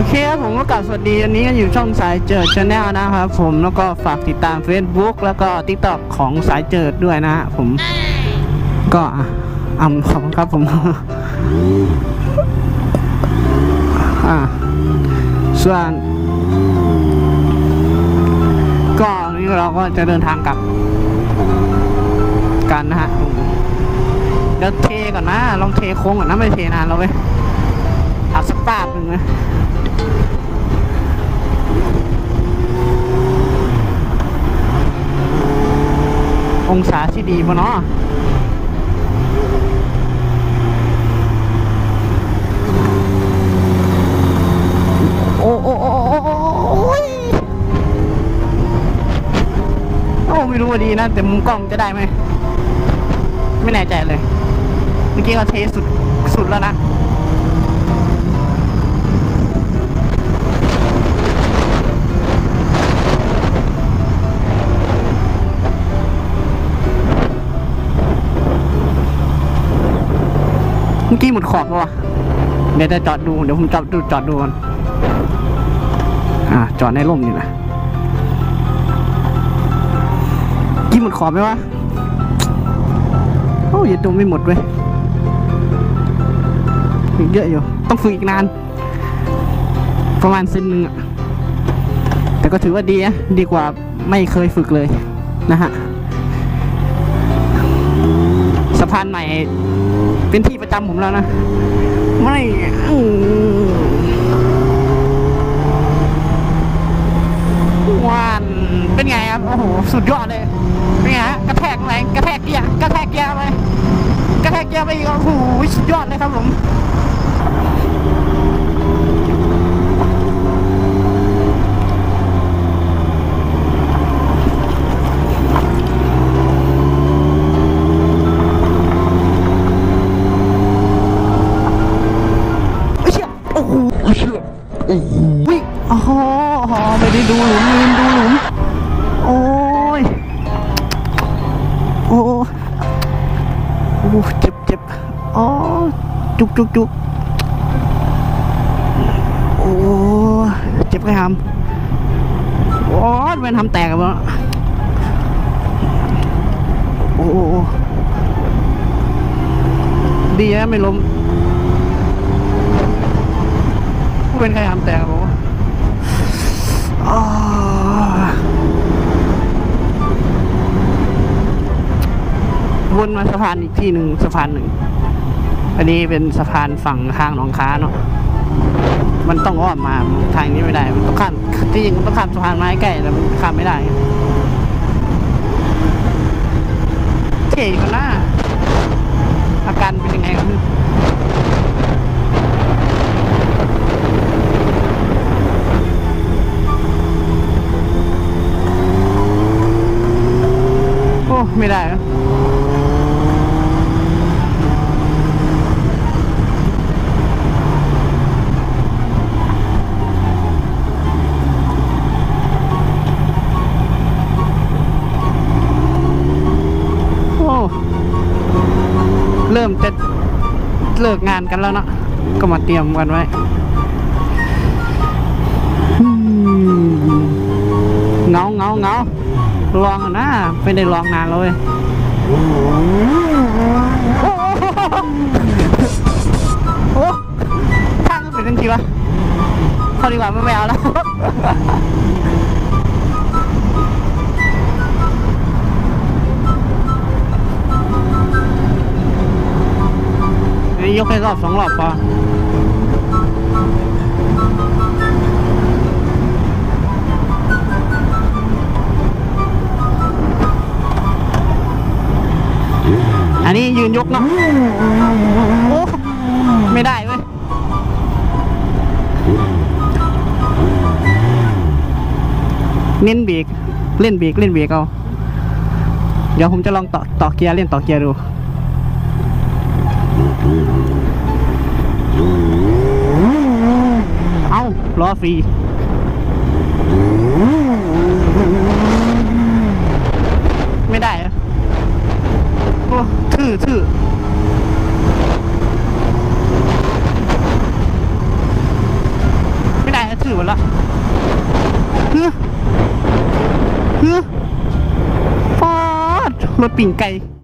โอเคครับผมก็กลับสวัสดีอันนี้ก็อยู่ช่องสายเจิดชาแนลนะครับผมแล้วก็ฝากติดตาม Facebook แล้วก็ TikTok ของสายเจิดด้วยนะฮะผมก็อะอ่ำขอบครับผมอ่าส่วนก็นี่เราก็จะเดินทางกลับ กันนะฮะเดี๋ยวเทก่อนนะ ลองเทโค้งก่อนนะไม่เทนานเว้ยเอาสักปาบหนึ่งนะ องศาที่ดีป่ะเนาะโอ้โอ้โอ้โอ้โอ้โอ้ยโอ้ไม่รู้ว่าดีนะ แต่มุมกล้องจะได้ไหม ไม่แน่ใจเลย เมื่อกี้เราเทสุด สุดแล้วนะ กี้หมดขอบแล้วะเดี๋ยวจะจอดดู เดี๋ยวผมจอดดูจอดดูก่อนอ่า จอดในร่มนี่นะกี่หมดขอบไหมวะโอ้ยยังดูไม่หมดเว้ยเยอะอยู่ ต้องฝึกอีกนาน ประมาณเซนหนึ่งอะแต่ก็ถือว่าดีนะดีกว่าไม่เคยฝึกเลยนะฮะ พานใหม่เป็นที่ประจำผมแล้วนะ ไม่อืมวานเป็นไงครับ โอ้โห สุดยอดเลย เป็นไงฮะ กระแทกแรง กระแทกเกียร์กระแทกเกียร์ไปกระแทกเกียร์ไปอีกโอ้โห สุดยอดเลยครับผม เอ้ยเชี่ยโอ้โห เชี่ยโอ้โหวิอ๋อไม่ได้ดูหลุมลืมดูหลุม โอ้ย โอ้โอ้เจ็บเจ็บอ๋อ จุกจุกจุกโอ้ เจ็บกระหำโอ้ยเป็นทำแตกแล้วโอ้โอ้โอ้ดีนะไม่ล้ม ผู้ เป็นใครทำแตกบอกว่าอ้าวนมาสะพานอีกที่หนึ่งสะพานหนึ่ง อันนี้เป็นสะพานฝั่งทางหนองค้าเนาะ มันต้องอ้อมมาทางนี้ไม่ได้ มันต้องข้ามที่จริงมันต้องข้ามสะพานไม้ใกล้แต่มันข้ามไม่ได้เท่กันหน้าอาการเป็นยังไงครับ ไม่ได้แล้วโอ้เริ่มจะเลิกงานกันแล้วเนอะก็มาเตรียมกันไว้เงาเงาเงา ลองนะไม่ได้ลองนานแล้วเว้ยโอ้ข้างก็เป็นจังทีวะพอดีกว่าไม่ไม่เอาแล้วยกแค่รอบสองรอบพอ อันนี้ยืนยกเนาะโอ้ไม่ได้เว้ยเน้นเบรกเล่นเบรกเล่นเบรกเอา เดี๋ยวผมจะลองต่อต่อเกียร์เล่นต่อเกียร์ดูเอาล้อฟรี ไม่ได้เหรอโอ้ทื่ อชื่อไม่ได้ชื่อหมดละเฮ้อเฮ้อฟาดรถปิ่งไก่